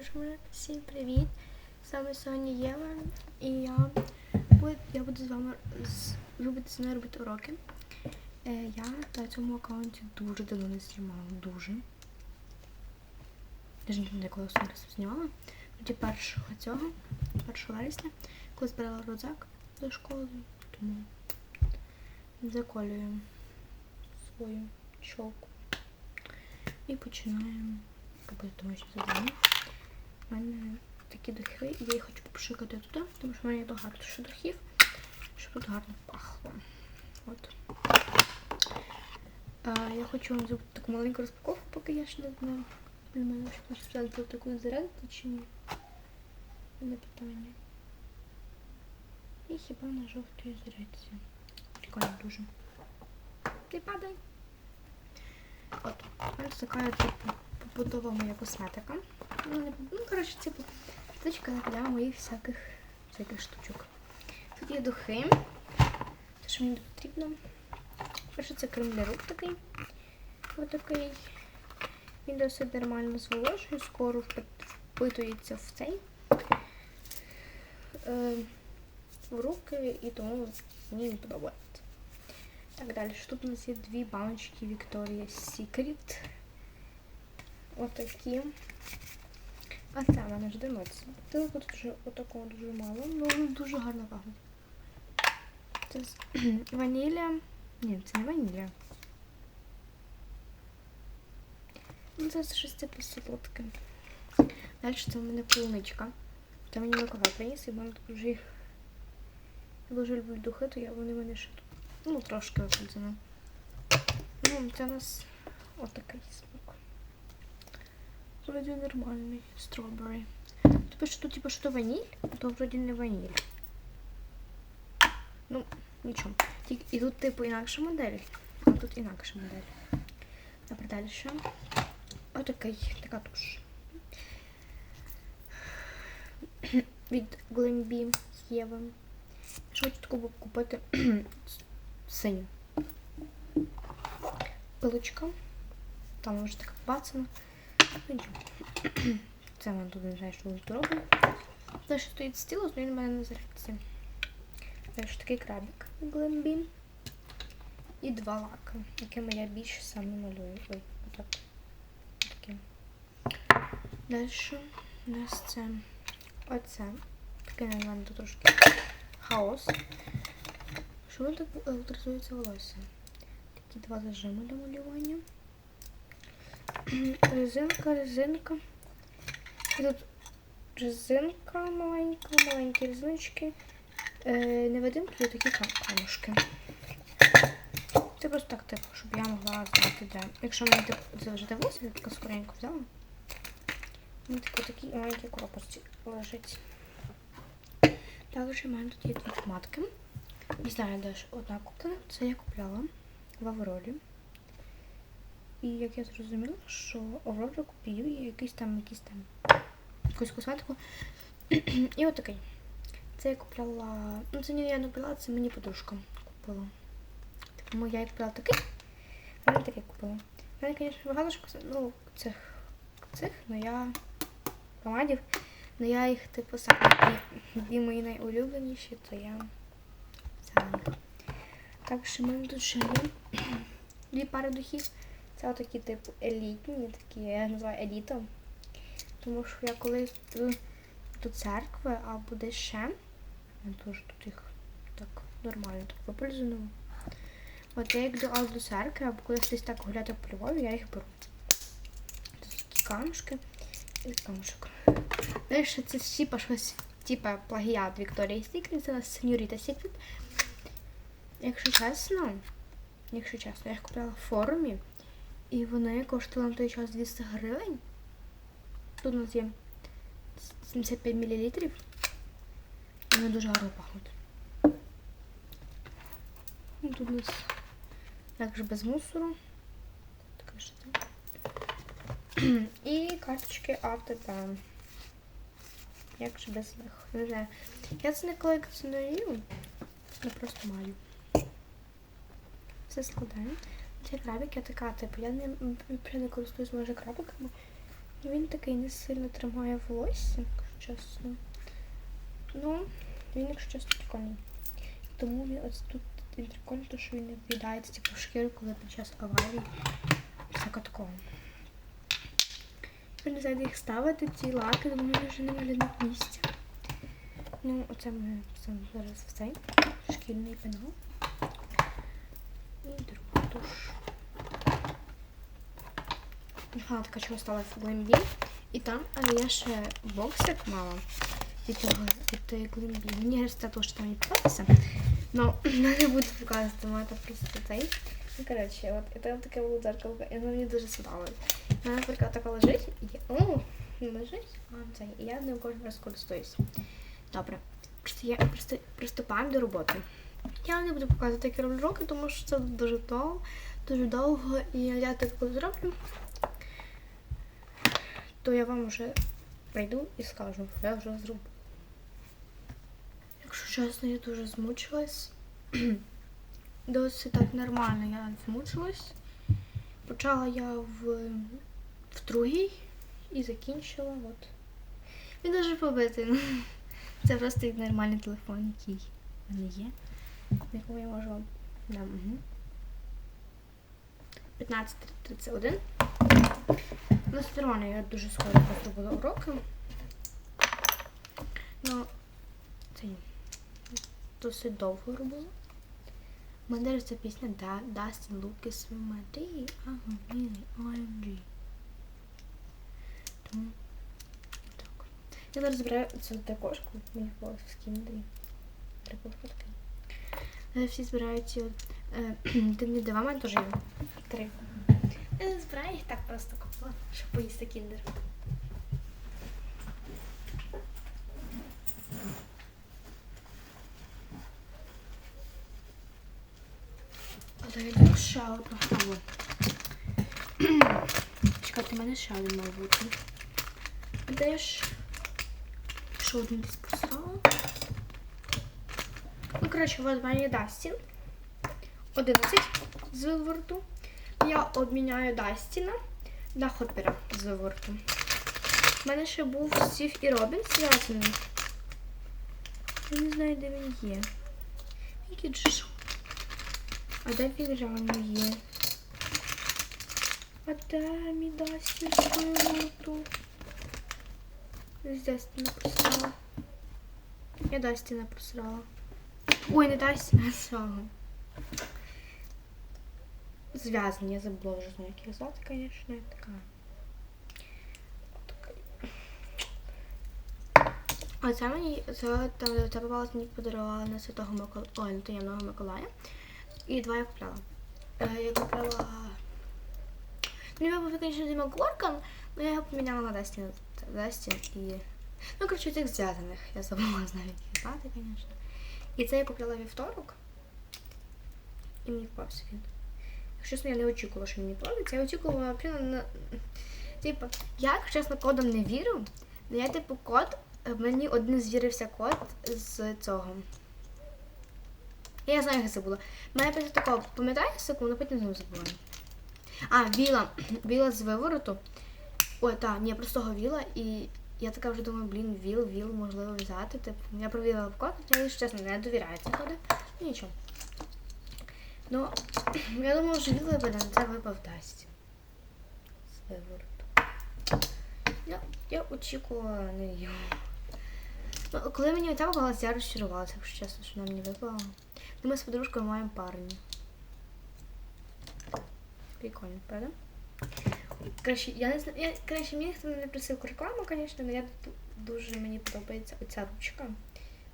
Дружми, всім привіт! З вами сьогодні Єва і я буду, я буду з вами з, будете зі мною робити уроки. Е, я на цьому аккаунті дуже давно не знімала, дуже. Даже не коли останній раз знімала. Тоді першого цього, 1 вересня, коли збирала рюкзак до школи, тому заколюємо свою чолку. І починаємо робити домашні завдання. У мене такі духи, і я їх хочу попшикати туди, тому що в мене є багато ще духів, щоб тут гарно пахло. От. А, я хочу вам зробити таку маленьку розпаковку, поки я ще не знаю. Для мене хочу спочатку таку зарядити чи ні. Не питання. І хіба на жовтій зарядці. Прикольно дуже. Не падай. От, ось така типу побутова моя косметика. Ну, не, коротше, це штучка для моїх всяких всяких штучок. Тут є духи. Те, що мені потрібно. Перше це крем для рук такий. Ось такий. Він досить нормально зволожує, скоро впитується в цей е, в руки і тому мені він подобається. Так, далі. Тут у нас є дві баночки Victoria's Secret. Отакі. А це в мене ж димиться. Тут вже отакого дуже мало, але дуже гарно пахнуть. Це з ванілля. Ні, це не ванілля. Ну, це щось типу солодке. Далі це в мене полуничка. Це мені Миколай приніс, і мене тут вже їх. Я дуже люблю духи, то я вони мене ще тут. Ну, трошки випадено. Ну, це у нас отакий. Вроді нормальний. Strawberry. Типу, що тут, типу, що ваніль, то вроді не ваніль. Ну, нічого. І тут, типу, інакша модель, а тут інакша модель. Добре, далі ще. Отакий, така туш. Від Glambi з Єви. Що хочу таку купити синю. Пилочка. Там вже така бацана. Це в мене тут не знаю, що тут робить. Те, що стоїть стілус, він в мене не зарядиться. Далі такий крабик Глембі. І два лаки, якими я більше саме малюю. Ой, отак. Такі. Далі у нас це оце. Таке, наверное, тут трошки хаос. Що воно так електризується волосся? Такі два зажими для малювання. Резинка, резинка. І тут резинка маленька, маленькі резиночки. Е, невидимки і такі камушки. Це просто так, типу, щоб я могла знати, де. Якщо мені завжди волосся, я така скоренько взяла. Мені типу, такі маленькі коробочці лежить. Також у мене тут є дві помадки. Не знаю, де ж одна куплена. Це я купляла в Аврорі. І як я зрозуміла, що Аврора копіює якийсь там, якийсь там якусь косметику. І от такий. Це я купляла. Ну, це не я не купила, це мені подружка купила. Тому я і купила такий. Вона такий купила. У мене, звісно, багато що ну, цих цих, але я помадів. Ну я їх типу саме дві мої найулюбленіші, то я взяла. Так що в мене тут ще є дві пари духів. Це отакі, типу, елітні, такі, я називаю елітом. Тому що я колись йду до церкви або десь ще. Я теж тут їх так нормально так випользую. От я як до, до церкви, або колись десь так гуляти по Львові, я їх беру. Тут такі камушки і камушок. Далі це типа щось, типа плагіат Victoria's Secret, це нас Senorita Якщо чесно, якщо чесно, я їх купила в форумі. І вони коштували на той час 200 гривень. Тут у нас є 75 мл. Вони дуже гарно пахнуть. Тут у нас також без мусору. Така що це. І карточки AutoPan. Як же без них? Не знаю. Я це не колекціоную, я просто маю. Все складаємо. Ці крабики така, типу, я не, я не користуюсь може крабиками. Він такий не сильно тримає волосся, якщо чесно. Ну, він, якщо чесно, прикольний. Тому він ось тут він прикольний, тому що він не в'їдається типу, в шкіру, коли під час аварії. Всяке такого. Я не знаю, їх ставити, ці лаки, тому мені вже немає для них місця. Ну, оце ми зараз в цей шкільний пенал. І другу туш. Така чого стала в глимбі. І там я ще боксик мала від того, від тої глимбі. Мені то, що там відпалося. Но не буду показувати, тому це просто цей. Ну, коротше, от це таке було дзеркало, і воно мені дуже сподобалось. Вона, наприклад, така лежить, і я, не лежить, а це, і я ним кожен раз користуюсь. Добре, я приступаємо до роботи. Я не буду показувати, як я роблю роки, тому що це дуже довго, дуже довго, і я так зроблю, то я вам вже прийду і скажу, я вже зроблю. Якщо чесно, я дуже змучилась. Досить так нормально я змучилась. Почала я в, в другій і закінчила. От. Він дуже побитий. Це просто нормальний телефон, який в мене є. Якому я можу вам. Да, угу. 15.31. Сторони я дуже скоро зробила уроки. Ну, це досить довго робила. У мене ця пісня Dustin Lucas ага, OMG. Тому так. Я зараз збираю цю також, мені було в скіндері. Треба фотки. Е, Всі збирають ці от, е, дива, мене теж три. Я не збираю їх так просто купила, щоб поїсти кіндер. Йду ще одну каву. Чекайте, у мене ще мав бути. Де ж? Ще один десь поставила. Ну, коротше, от в мене є Дастін. 11 з виворту. Я обміняю Дастіна на Хоппера з виворту. У мене ще був Стів і Робін зв'язаний. Я не знаю, де він є. Який ж. А де він реально є? А де мій Дастін з виворту? Десь Дастіна просрала. Я Дастіна просрала. Ой, не Дастіна, а. Зв'язані, я забула вже як їх звати, звісно, така. А мені, це, мені подарувала на Святого Миколая, ой, на таємного Миколая. І два я купляла. Е, я купляла... Ну, я був, звісно, Дима Горган, але я його поміняла на Дастін. Дастін і... Ну, коротше, цих зв'язаних. Я забула навіть їх звати, звісно. І це я купляла вівторок. І мені впався він. Чесно, я не очікувала, що мені плавиться. Я очікувала, блін, на... Типу, я, чесно, кодом не вірю, але я, типу, код, е, мені один звірився код з цього. Я знаю, як це було. Мене після такого, пам'ятаю секунду, потім знову забула. А, віла. Віла з вивороту. Ой, так, ні, простого віла. І я така вже думаю, блін, віл, віл, можливо, взяти. Типу, я провірила в код, я, чесно, не довіряю ці коди. Ну, нічого. Ну, я думала, що буде, але це випав дасть. З. Я, я очікувала не його. Ну, коли мені попалась, я розчарувалася, якщо чесно, що вона мені випала. Ну, ми з подружкою маємо парні. Прикольно, правда? Коротше, я не знаю, я, коротше, мені ніхто не просив рекламу, звісно, але я дуже мені подобається оця ручка.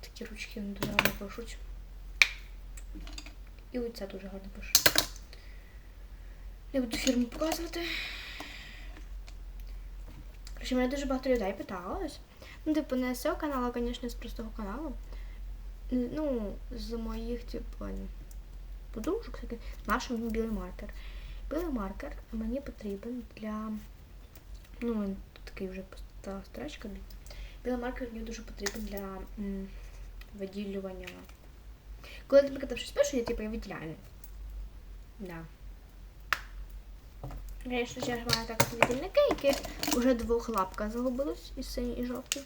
Такі ручки вони дуже гарно пишуть. І оця дуже гарно пише. Не буду фірму показувати. Коротше, мене дуже багато людей питалось. Ну, типу, не з цього каналу, а, звісно, з простого каналу. Ну, з моїх, типу, подружок, таких, наш білий маркер. Білий маркер мені потрібен для. Ну, він такий вже та строчка. Білий маркер мені дуже потрібен для м, виділювання. Коли, наприклад, щось пишу, я типу я виділяю. Да. Звісно, я ж маю так світильники, яких вже двох лапка загубилось із синій і жовтий.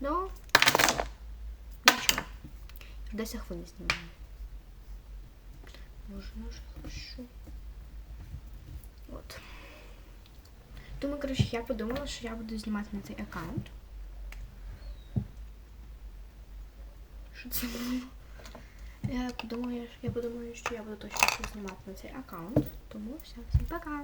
Ну, нічого. Десь я хвилі знімаю. Боже, ну ж хорошо. От. Думаю, коротше, я подумала, що я буду знімати на цей аккаунт. Що це було? Я подумаю, я подумаю, що я буду точно знімати на цей аккаунт. Тому все, всім пока!